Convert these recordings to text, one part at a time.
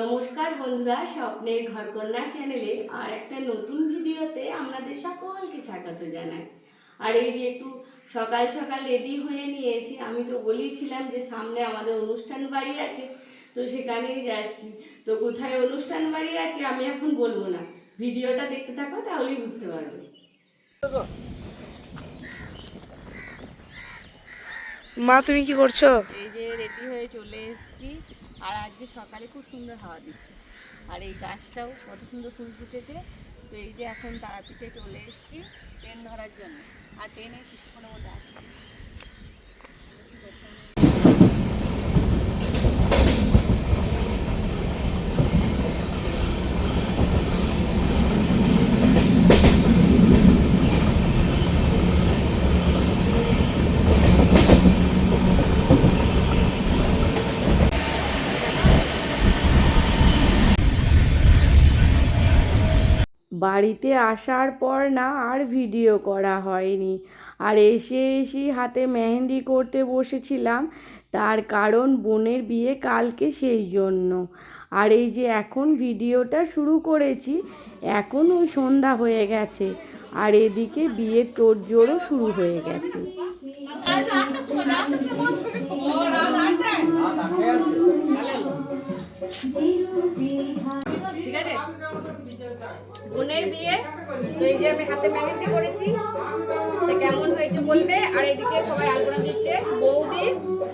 নমস্কার বন্ধুরা স্বপ্নের ঘরকন্যা চ্যানেলে আর একটা নতুন ভিডিওতে আপনাদের সকলকে স্বাগত জানাই। আর এই যে একটু সকাল সকাল রেডি হয়ে নিয়েছি আমি তো বলেছিলাম যে সামনে আমাদের অনুষ্ঠান বাড়ি আছে তো সেখানেই যাচ্ছি। তো কোথায় অনুষ্ঠান বাড়ি আছে আমি এখন বলব না। ভিডিওটা দেখতে থাকো তাহলেই বুঝতে পারবে। মা তুমি কি করছ? এই যে রেডি হয়ে চলে এসেছি। আর আজকে সকালে খুব সুন্দর হাওয়া দিচ্ছে। আর এই গাছটাও কত সুন্দর ফুল ফুটেছে। তো এই যে এখন তারাপীঠে চলে এসেছি ট্রেন ধরার জন্য। আর ট্রেনে কিছুক্ষণের মধ্যে আসছি। বাড়িতে আসার পর না আর ভিডিও করা হয়নি আর এসে এসে হাতে মেহেন্দি করতে বসেছিলাম তার কারণ বোনের বিয়ে কালকে সেই জন্য আর এই যে এখন ভিডিওটা শুরু করেছি এখন ওই সন্ধ্যা হয়ে গেছে আর এদিকে বিয়ের তোড়জোড়ও শুরু হয়ে গেছে ঠিক আছে? বোনের বিয়ে, তো এই যে আমি হাতে মেহেন্দি করেছি কেমন হয়েছে বলবে? আর এদিকে সবাই আলপনা দিচ্ছে, বৌদি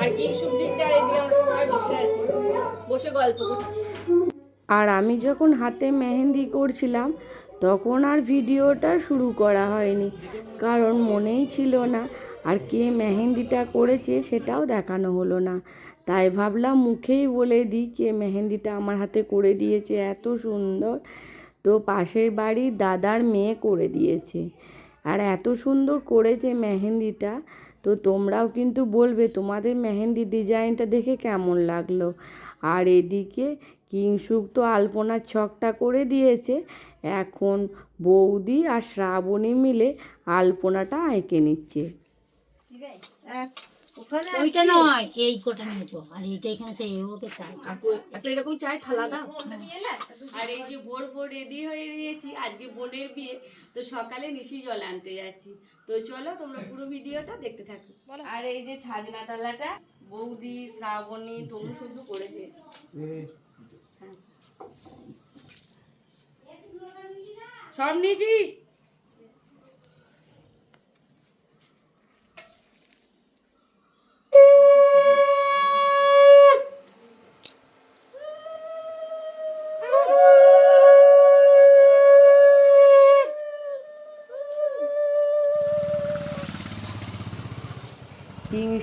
আর কিংসুক দিচ্ছে, আর এদিকে আমরা সবাই বসে আছি, বসে গল্প আর আমি যখন হাতে মেহেন্দি করছিলাম, তখন আর ভিডিওটা শুরু করা হয়নি, কারণ মনেই ছিল না, আর কে মেহেন্দিটা করেছে সেটাও দেখানো হলো না। তাই ভাবলাম মুখেই বলে দিই কে মেহেন্দিটা আমার হাতে করে দিয়েছে, এত সুন্দর। তো পাশের বাড়ির দাদার মেয়ে করে দিয়েছে। আর এত সুন্দর করেছে মেহেন্দিটা, তো তোমরাও কিন্তু বলবে তোমাদের মেহেন্দি ডিজাইনটা দেখে কেমন লাগল। আর এদিকে কিংসুক তো আলপনার ছকটা করে দিয়েছে। এখন বৌদি আর শ্রাবণী মিলে আলপনাটা এঁকে নিচ্ছে। ওইটা নয় এই কোটা নিয়েছো আর এইটা এখানে সে ওকে চাই। একটা এরকম চাই থালা দাও। আর এই যে ভোর ভোর রেডি হয়ে নিয়েছি আজকে বোনের বিয়ে তো সকালে নিশি জল আনতে যাচ্ছি। তো চলো তোমরা পুরো ভিডিওটা দেখতে থাকো। আর এই যে ছাজনা তালাটা বৌদি শ্রাবণী তনু শুধু করেছে। হ্যাঁ। সব নিয়েছি?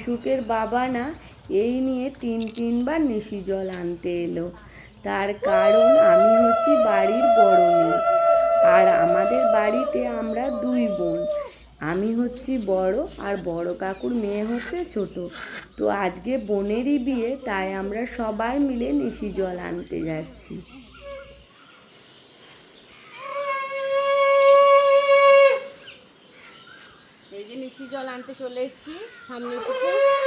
কিংসুকের বাবা না, এই নিয়ে তিন তিনবার নিশি জল আনতে এলো। তার কারণ আমি হচ্ছি বাড়ির বড় মেয়ে। আর আমাদের বাড়িতে আমরা দুই বোন। আমি হচ্ছি বড় আর বড় কাকুর মেয়ে হচ্ছে ছোট। তো আজকে বোনেরই বিয়ে, তাই আমরা সবাই মিলে নিশি জল আনতে যাচ্ছি এই যে নিশি জল আনতে চলে এসেছি সামনে পুকুর।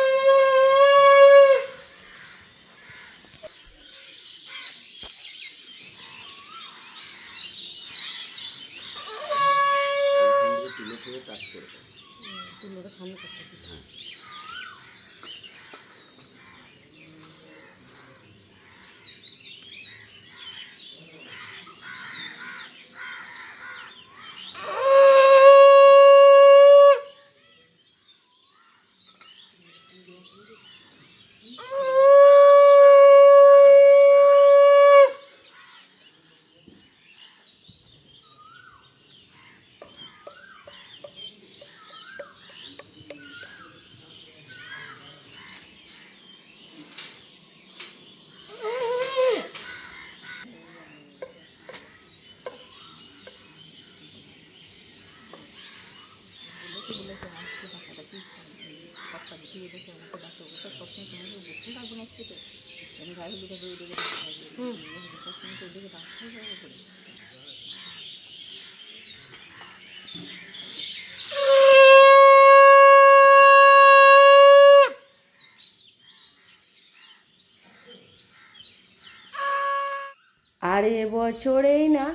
আর বছরেই না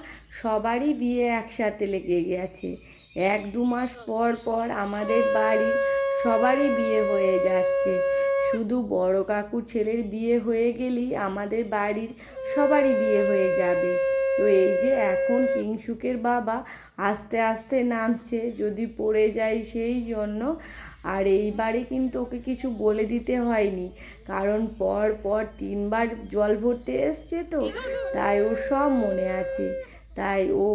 সবারই বিয়ে একসাথে লেগে গেছে। এক দু মাস পর পর আমাদের বাড়ি সবারই বিয়ে হয়ে যাচ্ছে। শুধু বড় কাকুর ছেলের বিয়ে হয়ে গেলেই আমাদের বাড়ির সবারই বিয়ে হয়ে যাবে। তো এই যে এখন কিংসুকের বাবা আস্তে আস্তে নামছে, যদি পড়ে যায় সেই জন্য। আর এইবারে কিন্তু ওকে কিছু বলে দিতে হয়নি, কারণ পর পর তিনবার জল ভরতে এসছে তো, তাই ওর সব মনে আছে, তাই ও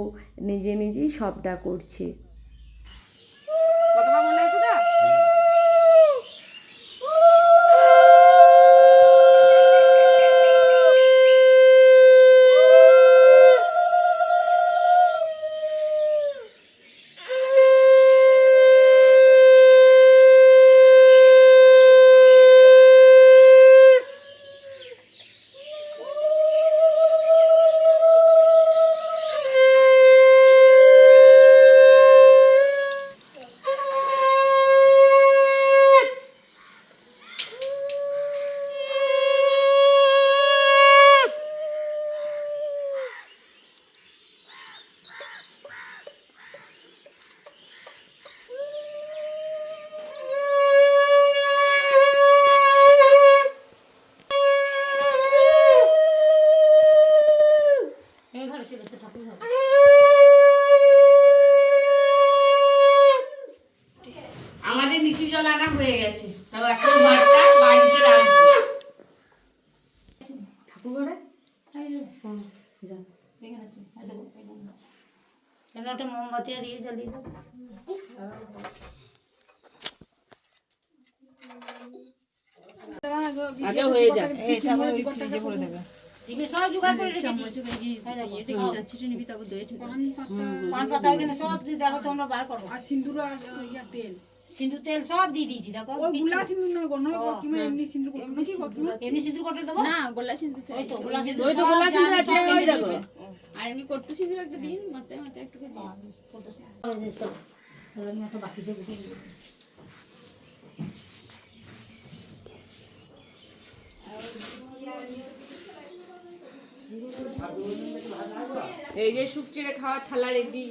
নিজে নিজেই সবটা করছে। আর ইয়ে জ্বালিয়ে দাও আগে হয়ে যাক। ঠিক আছে সব জোগাড় করে রেখেছি। এই দেখো, পান পাতা। এখানে সব দেখো তোমরা বার করো। আর সিন্দুর আর ইয়া তেল। সিঁদুর তেল সব দিয়ে দিয়েছি দেখো গুলা সিন্দুর নয় কিমা এমনি সিন্দুর করতে এমনি সিঁদুর কটে দেবো? না গোলা সিন্ধু চাই। ওই তো গোলা সিঁদুর ওই তো গোলা সিঁদুর আছে, ওই দেখো। আর এমনি কটু সিঁদুর একটা দিন মাথায় মাথায় একটু দিন। যে তাহলে আমি একটা বাকি দিয়ে দিই। এই যে শুক চিড়ে খাওয়ার থালা রেডি।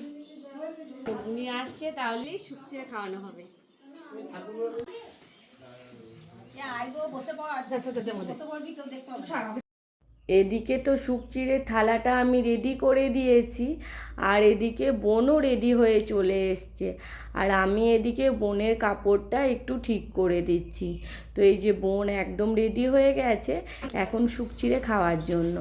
উনি আসছে তাহলে শুক চিড়ে খাওয়ানো হবে। এদিকে তো শুকচিড়ের থালাটা আমি রেডি করে দিয়েছি, আর এদিকে বোনও রেডি হয়ে চলে এসছে। আর আমি এদিকে বোনের কাপড়টা একটু ঠিক করে দিচ্ছি। তো এই যে বোন একদম রেডি হয়ে গেছে এখন শুকচিড়ে খাওয়ার জন্য।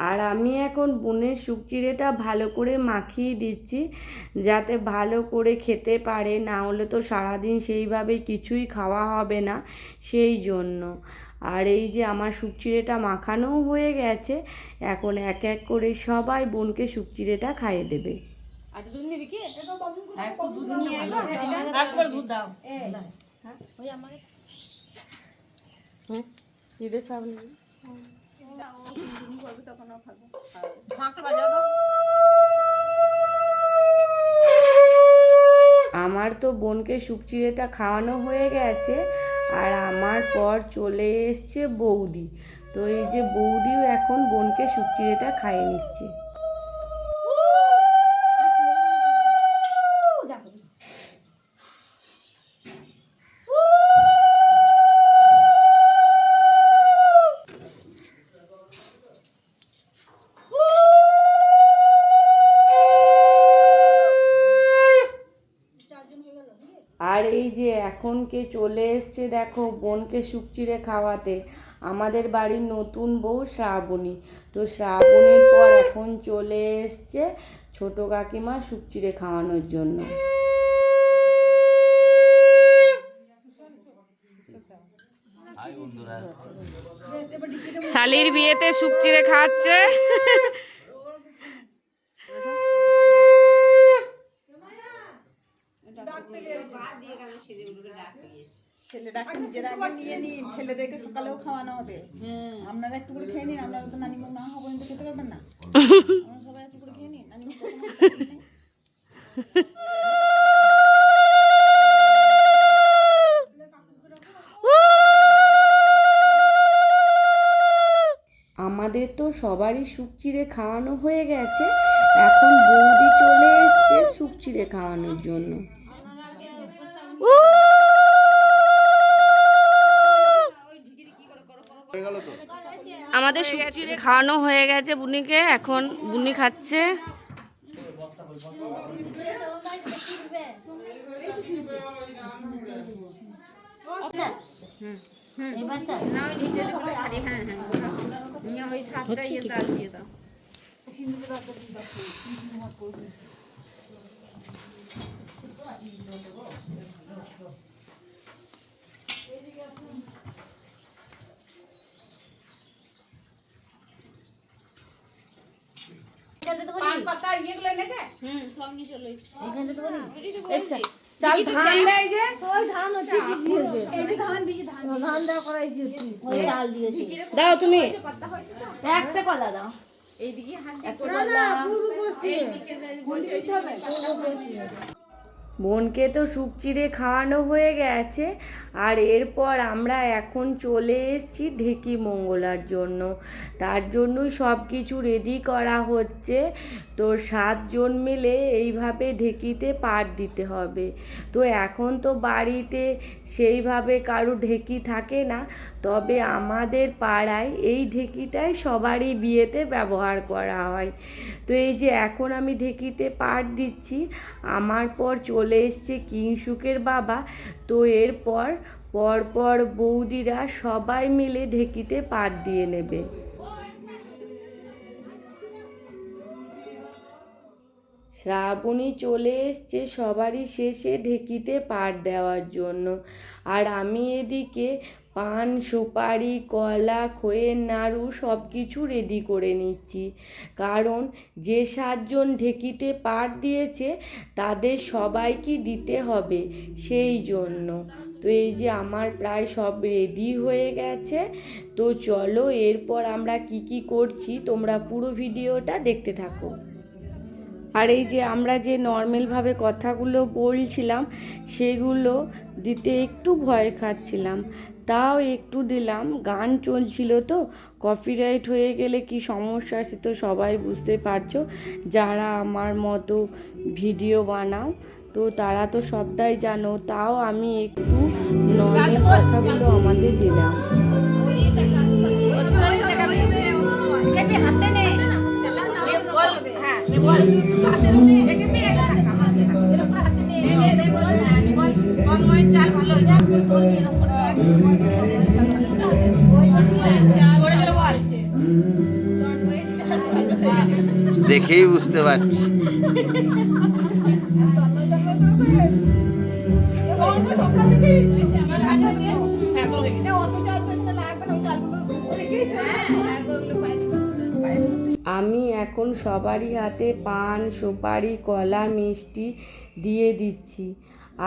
আর আমি এখন বোনের শুকচিড়েটা ভালো করে মাখিয়ে দিচ্ছি যাতে ভালো করে খেতে পারে না হলে তো সারাদিন সেইভাবে কিছুই খাওয়া হবে না সেই জন্য। আর এই যে আমার শুকচিড়েটা মাখানোও হয়ে গেছে এখন এক এক করে সবাই বোনকে শুকচিড়েটা খাইয়ে দেবে। আর দুধ নিবি কি? একটু দুধ নিয়ে এলো, একবার দুধ দাও। ঈদের সামনে। আমার তো বোনকে শুকচিড়েটা খাওয়ানো হয়ে গেছে আর আমার পর চলে এসছে বৌদি। তো এই যে বৌদিও এখন বোনকে শুকচিড়েটা খাইয়ে নিচ্ছে। এখন কে চলে এসছে দেখো বোনকে শুকচিড়ে খাওয়াতে। আমাদের বাড়ির নতুন বউ শ্রাবণী। তো শ্রাবণীর পর এখন চলে এসছে ছোট কাকিমা শুকচিড়ে খাওয়ানোর জন্য। শালির বিয়েতে শুক চিড়ে ছেলেটাকে নিজেরা আগে নিয়ে নিন ছেলেদেরকে সকালেও খাওয়ানো হবে। আপনারা একটু করে খেয়ে নিন আপনারা তো নানিমুখ না হওয়া পর্যন্ত খেতে পারবেন না। আপনারা সবাই একটু করে খেয়ে নিন নানিমুখ। আমাদের তো সবারই সুখ চিড়ে খাওয়ানো হয়ে গেছে। এখন বৌদি চলে এসছে সুখ চিড়ে খাওয়ানোর জন্য। আমাদের সুখ চিড়ে খাওয়ানো হয়ে গেছে বুনিকে এখন বুনি খাচ্ছে। এই পাঁচটা না ওই নিচে দিকটা খালি হ্যাঁ হ্যাঁ ওটা নিয়ে ওই সাতটা ইয়ে দাগ দিয়ে দাও এখানটা তো বলি পান পাতা ইয়েগুলো এনেছে? হুম সব নিয়ে চলো এখানটা তো বলি। চাল ধান দেয় যে? ওই চাল দিয়েছি। দাও তুমি। একটা কলা দাও। এইদিকে হাত একটা কলা এইদিকে বলতে হবে। বোনকে তো সুখ চিড়ে খাওয়ানো হয়ে গেছে। আর এরপর আমরা এখন চলে এসেছি ঢেকি মঙ্গলার জন্য। তার জন্যই সব কিছু রেডি করা হচ্ছে। তো সাতজন মিলে এইভাবে ঢেকিতে পাট দিতে হবে। তো এখন তো বাড়িতে সেইভাবে কারও ঢেকি থাকে না। তবে আমাদের পাড়ায় এই ঢেকিটাই সবারই বিয়েতে ব্যবহার করা হয়। তো এই যে এখন আমি ঢেকিতে পাট দিচ্ছি, আমার পর চলে এসছে কিংসুকের বাবা। তো এরপর পরপর বৌদিরা সবাই মিলে ঢেকিতে পাট দিয়ে নেবে। শ্রাবণী চলে এসছে সবারই শেষে ঢেকিতে পাট দেওয়ার জন্য। আর আমি এদিকে পান, সুপারি, কলা খইয়ের নাড়ু সব কিছু রেডি করে নিচ্ছি। কারণ যে সাতজন ঢেকিতে পাট দিয়েছে, তাদের সবাইকে দিতে হবে সেই জন্য। তো এই যে আমার প্রায় সব রেডি হয়ে গেছে। তো চলো এরপর আমরা কি কি করছি, তোমরা পুরো ভিডিওটা দেখতে থাকো। আর এই যে আমরা যে নর্মালভাবে কথাগুলো বলছিলাম সেগুলো দিতে একটু ভয় খাচ্ছিলাম তাও একটু দিলাম গান চলছিল তো কপিরাইট হয়ে গেলে কি সমস্যা সে তো সবাই বুঝতে পারছ যারা আমার মতো ভিডিও বানাও তো তারা তো সবটাই জানো তাও আমি একটু নর্মাল কথাগুলো আমাদের দিলাম হাতে চাল ভালো হয়ে যায় দেখেই বুঝতে পারছি। সবারই হাতে পান, সুপারি, কলা, মিষ্টি দিয়ে দিচ্ছি।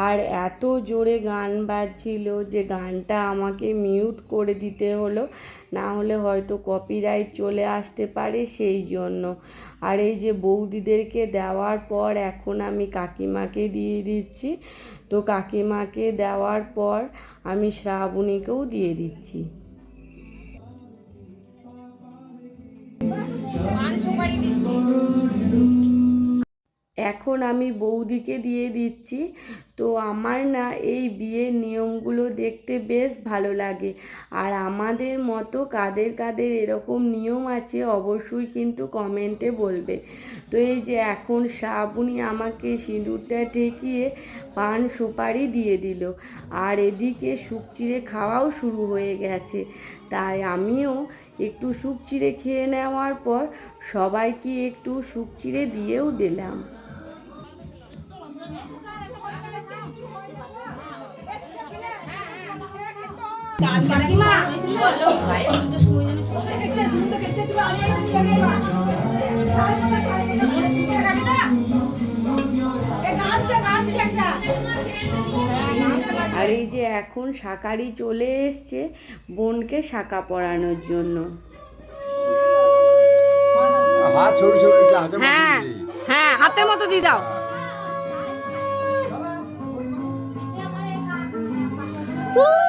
আর এত জোরে গান বাজছিল যে গানটা আমাকে মিউট করে দিতে হলো, না হলে হয়তো কপিরাইট চলে আসতে পারে সেই জন্য। আর এই যে বৌদিদেরকে দেওয়ার পর এখন আমি কাকিমাকে দিয়ে দিচ্ছি। তো কাকিমাকে দেওয়ার পর আমি শ্রাবণীকেও দিয়ে দিচ্ছি। এখন আমি বৌদিকে দিয়ে দিচ্ছি। তো আমার না এই বিয়ের নিয়মগুলো দেখতে বেশ ভালো লাগে। আর আমাদের মতো কাদের কাদের এরকম নিয়ম আছে অবশ্যই কিন্তু কমেন্টে বলবে। তো এই যে এখন শ্রাবণী আমাকে সিঁদুরটা ঠেকিয়ে পান সুপারি দিয়ে দিল। আর এদিকে সুখ খাওয়াও শুরু হয়ে গেছে। তাই আমিও একটু সুখ চিড়ে খেয়ে নেওয়ার পর সবাইকে একটু সুখ চিড়ে দিয়েও দিলাম। গামছা, গামছা একটা। আর এই যে এখন শাকারি চলে এসছে বোনকে শাকা পরানোর জন্য। হাত সরু সরু একটু হাতে হ্যাঁ হ্যাঁ হাতের মতো দিয়ে দাও। বাহ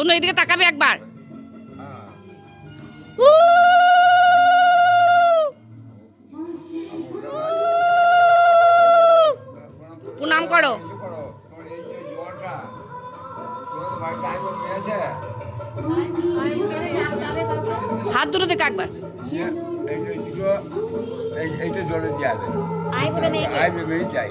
তনু এদিকে তাকাবে একবার। প্রণাম করো। হাত দুটো দেখে একবার। এইটা জলে দিয়ে আইবে মেয়ে চাই